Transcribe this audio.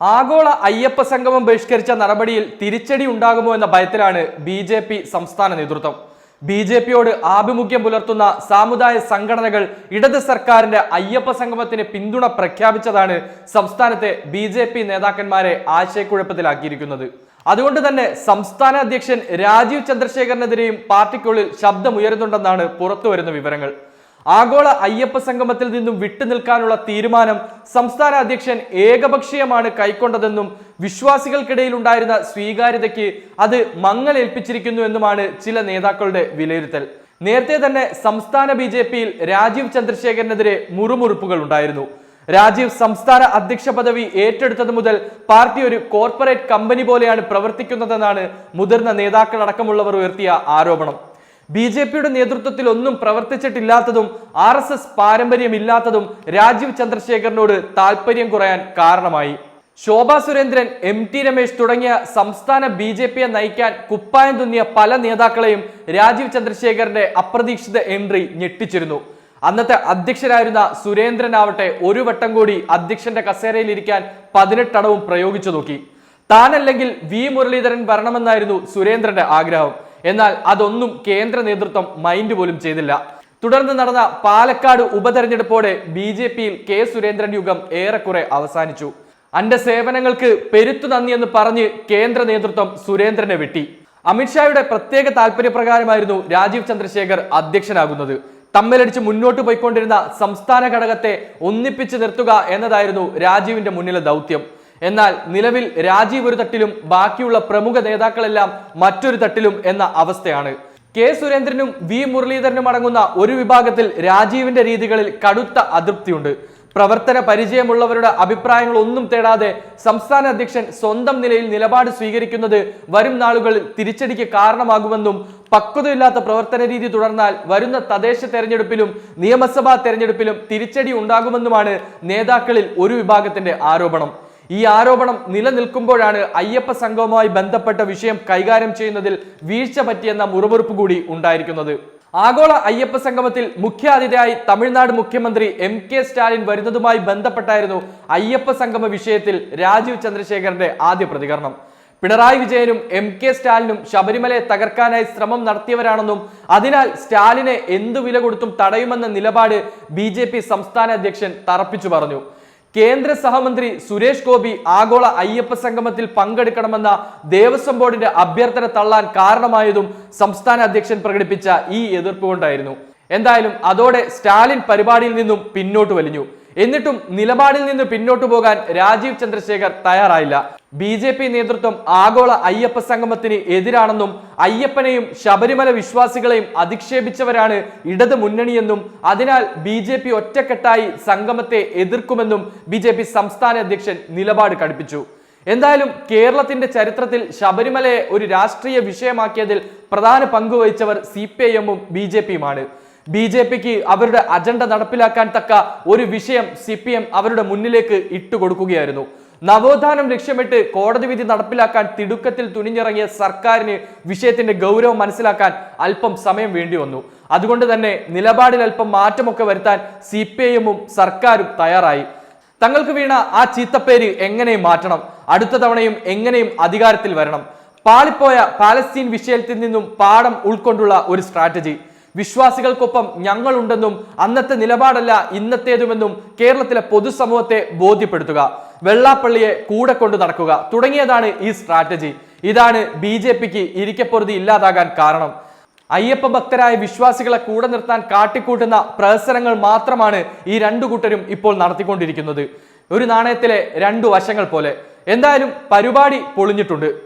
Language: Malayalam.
ആഗോള അയ്യപ്പ സംഗമം ബഹിഷ്കരിച്ച നടപടിയിൽ തിരിച്ചടി ഉണ്ടാകുമോ എന്ന ഭയത്തിലാണ് ബി ജെ പി സംസ്ഥാന നേതൃത്വം. ബി ജെ പിയോട് ആഭിമുഖ്യം പുലർത്തുന്ന സാമുദായ സംഘടനകൾ ഇടത് സർക്കാരിന്റെ അയ്യപ്പ സംഗമത്തിന് പിന്തുണ പ്രഖ്യാപിച്ചതാണ് സംസ്ഥാനത്തെ ബി ജെ പി നേതാക്കന്മാരെ ആശയക്കുഴപ്പത്തിലാക്കിയിരിക്കുന്നത്. അതുകൊണ്ട് തന്നെ സംസ്ഥാന അധ്യക്ഷൻ രാജീവ് ചന്ദ്രശേഖരനെതിരെയും പാർട്ടിക്കുള്ളിൽ ശബ്ദമുയരുന്നുണ്ടെന്നാണ് പുറത്തുവരുന്ന വിവരങ്ങൾ. ആഗോള അയ്യപ്പ സംഗമത്തിൽ നിന്നും വിട്ടുനിൽക്കാനുള്ള തീരുമാനം സംസ്ഥാന അധ്യക്ഷൻ ഏകപക്ഷീയമാണ് കൈക്കൊണ്ടതെന്നും വിശ്വാസികൾക്കിടയിൽ ഉണ്ടായിരുന്ന സ്വീകാര്യതയ്ക്ക് അത് മങ്ങലേൽപ്പിച്ചിരിക്കുന്നു എന്നുമാണ് ചില നേതാക്കളുടെ വിലയിരുത്തൽ. നേരത്തെ തന്നെ സംസ്ഥാന ബി ജെ പിയിൽ രാജീവ് ചന്ദ്രശേഖരനെതിരെ മുറുമുറുപ്പുകൾ ഉണ്ടായിരുന്നു. രാജീവ് സംസ്ഥാന അധ്യക്ഷ പദവി ഏറ്റെടുത്തത് മുതൽ പാർട്ടി ഒരു കോർപ്പറേറ്റ് കമ്പനി പോലെയാണ് പ്രവർത്തിക്കുന്നതെന്നാണ് മുതിർന്ന നേതാക്കളടക്കമുള്ളവർ ഉയർത്തിയ ആരോപണം. ബി ജെ പിയുടെ നേതൃത്വത്തിൽ ഒന്നും പ്രവർത്തിച്ചിട്ടില്ലാത്തതും ആർ എസ് എസ് പാരമ്പര്യമില്ലാത്തതും രാജീവ് ചന്ദ്രശേഖരനോട് താല്പര്യം കുറയാൻ കാരണമായി. ശോഭാ സുരേന്ദ്രൻ എം ടി രമേശ് തുടങ്ങിയ സംസ്ഥാന ബി ജെ പിയെ നയിക്കാൻ കുപ്പായം തുന്നിയ പല നേതാക്കളെയും രാജീവ് ചന്ദ്രശേഖരന്റെ അപ്രതീക്ഷിത എൻട്രി ഞെട്ടിച്ചിരുന്നു. അന്നത്തെ അധ്യക്ഷരായിരുന്ന സുരേന്ദ്രനാവട്ടെ ഒരു വട്ടം കൂടി അധ്യക്ഷന്റെ കസേരയിൽ ഇരിക്കാൻ പതിനെട്ടടവും പ്രയോഗിച്ചു നോക്കി. താനല്ലെങ്കിൽ വി മുരളീധരൻ വരണമെന്നായിരുന്നു സുരേന്ദ്രന്റെ ആഗ്രഹം. എന്നാൽ അതൊന്നും കേന്ദ്ര നേതൃത്വം മൈൻഡ് പോലും ചെയ്തില്ല. തുടർന്ന് നടന്ന പാലക്കാട് ഉപതെരഞ്ഞെടുപ്പോടെ ബി ജെ പിയിൽ കെ സുരേന്ദ്രൻ യുഗം ഏറെക്കുറെ അവസാനിച്ചു. അന്റെ സേവനങ്ങൾക്ക് പെരുത്തു നന്ദിയെന്ന് പറഞ്ഞ് കേന്ദ്ര നേതൃത്വം സുരേന്ദ്രനെ വെട്ടി. അമിത്ഷായുടെ പ്രത്യേക താല്പര്യപ്രകാരമായിരുന്നു രാജീവ് ചന്ദ്രശേഖർ അധ്യക്ഷനാകുന്നത്. തമ്മിലടിച്ച് മുന്നോട്ട് പോയിക്കൊണ്ടിരുന്ന സംസ്ഥാന ഘടകത്തെ ഒന്നിപ്പിച്ച് നിർത്തുക എന്നതായിരുന്നു രാജീവിന്റെ മുന്നിലെ ദൗത്യം. എന്നാൽ നിലവിൽ രാജീവ് ഒരു തട്ടിലും ബാക്കിയുള്ള പ്രമുഖ നേതാക്കളെല്ലാം മറ്റൊരു തട്ടിലും എന്ന അവസ്ഥയാണ്. കെ സുരേന്ദ്രനും വി മുരളീധരനും അടങ്ങുന്ന ഒരു വിഭാഗത്തിൽ രാജീവിന്റെ രീതികളിൽ കടുത്ത അതൃപ്തിയുണ്ട്. പ്രവർത്തന പരിചയമുള്ളവരുടെ അഭിപ്രായങ്ങൾ ഒന്നും തേടാതെ സംസ്ഥാന അധ്യക്ഷൻ സ്വന്തം നിലയിൽ നിലപാട് സ്വീകരിക്കുന്നത് വരും നാളുകളിൽ തിരിച്ചടിക്ക് കാരണമാകുമെന്നും പക്വതയില്ലാത്ത പ്രവർത്തന രീതി തുടർന്നാൽ വരുന്ന തദ്ദേശ തെരഞ്ഞെടുപ്പിലും നിയമസഭാ തെരഞ്ഞെടുപ്പിലും തിരിച്ചടി ഉണ്ടാകുമെന്നുമാണ് നേതാക്കളിൽ ഒരു വിഭാഗത്തിന്റെ ആരോപണം. ഈ ആരോപണം നിലനിൽക്കുമ്പോഴാണ് അയ്യപ്പ സംഘവുമായി ബന്ധപ്പെട്ട വിഷയം കൈകാര്യം ചെയ്യുന്നതിൽ വീഴ്ച പറ്റിയെന്ന മുറുമുറുപ്പ് കൂടി ഉണ്ടായിരിക്കുന്നത്. ആഗോള അയ്യപ്പ സംഗമത്തിൽ മുഖ്യാതിഥിയായി തമിഴ്നാട് മുഖ്യമന്ത്രി എം കെ സ്റ്റാലിൻ വരുന്നതുമായി ബന്ധപ്പെട്ടായിരുന്നു അയ്യപ്പ സംഗമ വിഷയത്തിൽ രാജീവ് ചന്ദ്രശേഖരന്റെ ആദ്യ പ്രതികരണം. പിണറായി വിജയനും എം കെ സ്റ്റാലിനും ശബരിമലയെ തകർക്കാനായി ശ്രമം നടത്തിയവരാണെന്നും അതിനാൽ സ്റ്റാലിനെ എന്തു വില കൊടുത്തും തടയുമെന്ന നിലപാട് ബി സംസ്ഥാന അധ്യക്ഷൻ തറപ്പിച്ചു പറഞ്ഞു. കേന്ദ്ര സഹമന്ത്രി സുരേഷ് ഗോപി ആഗോള അയ്യപ്പ സംഗമത്തിൽ പങ്കെടുക്കണമെന്ന ദേവസ്വം ബോർഡിന്റെ അഭ്യർത്ഥന തള്ളാൻ കാരണമായതും സംസ്ഥാന അധ്യക്ഷൻ പ്രകടിപ്പിച്ച ഈ എതിർപ്പ് കൊണ്ടായിരുന്നു. എന്തായാലും അതോടെ സ്റ്റാലിൻ പരിപാടിയിൽ നിന്നും പിന്നോട്ട് വലിഞ്ഞു. എന്നിട്ടും നിലപാടിൽ നിന്ന് പിന്നോട്ടു പോകാൻ രാജീവ് ചന്ദ്രശേഖർ തയ്യാറായില്ല. ബി ജെ പി നേതൃത്വം ആഗോള അയ്യപ്പ സംഗമത്തിന് എതിരാണെന്നും അയ്യപ്പനെയും ശബരിമല വിശ്വാസികളെയും അധിക്ഷേപിച്ചവരാണ് ഇടത് മുന്നണിയെന്നും അതിനാൽ ബി ജെ പി ഒറ്റക്കെട്ടായി സംഗമത്തെ എതിർക്കുമെന്നും ബി ജെ പി സംസ്ഥാന അധ്യക്ഷൻ നിലപാട് കടുപ്പിച്ചു. എന്തായാലും കേരളത്തിന്റെ ചരിത്രത്തിൽ ശബരിമലയെ ഒരു രാഷ്ട്രീയ വിഷയമാക്കിയതിൽ പ്രധാന പങ്കുവഹിച്ചവർ സി പി ഐ എമ്മും ബി ജെ പിയുമാണ്. ബി ജെ പിക്ക് അവരുടെ അജണ്ട നടപ്പിലാക്കാൻ തക്ക ഒരു വിഷയം സി പി എം അവരുടെ മുന്നിലേക്ക് ഇട്ടുകൊടുക്കുകയായിരുന്നു. നവോത്ഥാനം ലക്ഷ്യമിട്ട് കോടതി വിധി നടപ്പിലാക്കാൻ തിടുക്കത്തിൽ തുനിഞ്ഞിറങ്ങിയ സർക്കാരിന് വിഷയത്തിന്റെ ഗൗരവം മനസ്സിലാക്കാൻ അല്പം സമയം വേണ്ടി വന്നു. അതുകൊണ്ട് തന്നെ നിലപാടിൽ അല്പം മാറ്റമൊക്കെ വരുത്താൻ സി സർക്കാരും തയ്യാറായി. തങ്ങൾക്ക് വീണ ആ ചീത്തപ്പേര് എങ്ങനെയും മാറ്റണം? അടുത്ത തവണയും എങ്ങനെയും അധികാരത്തിൽ വരണം? പാളിപ്പോയ പാലസ്തീൻ വിഷയത്തിൽ നിന്നും പാഠം ഉൾക്കൊണ്ടുള്ള ഒരു സ്ട്രാറ്റജി. വിശ്വാസികൾക്കൊപ്പം ഞങ്ങളുണ്ടെന്നും അന്നത്തെ നിലപാടല്ല ഇന്നത്തേതുമെന്നും കേരളത്തിലെ പൊതുസമൂഹത്തെ ബോധ്യപ്പെടുത്തുക. വെള്ളാപ്പള്ളിയെ കൂടെ കൊണ്ടു നടക്കുക. തുടങ്ങിയതാണ് ഈ സ്ട്രാറ്റജി. ഇതാണ് ബി ജെ പിക്ക് ഇരിക്കപ്പൊറുതി ഇല്ലാതാകാൻ കാരണം. അയ്യപ്പ ഭക്തരായ വിശ്വാസികളെ കൂടെ നിർത്താൻ കാട്ടിക്കൂട്ടുന്ന പ്രഹസനങ്ങൾ മാത്രമാണ് ഈ രണ്ടു കൂട്ടരും ഇപ്പോൾ നടത്തിക്കൊണ്ടിരിക്കുന്നത്. ഒരു നാണയത്തിലെ രണ്ടു വശങ്ങൾ പോലെ. എന്തായാലും പരിപാടി പൊളിഞ്ഞിട്ടുണ്ട്.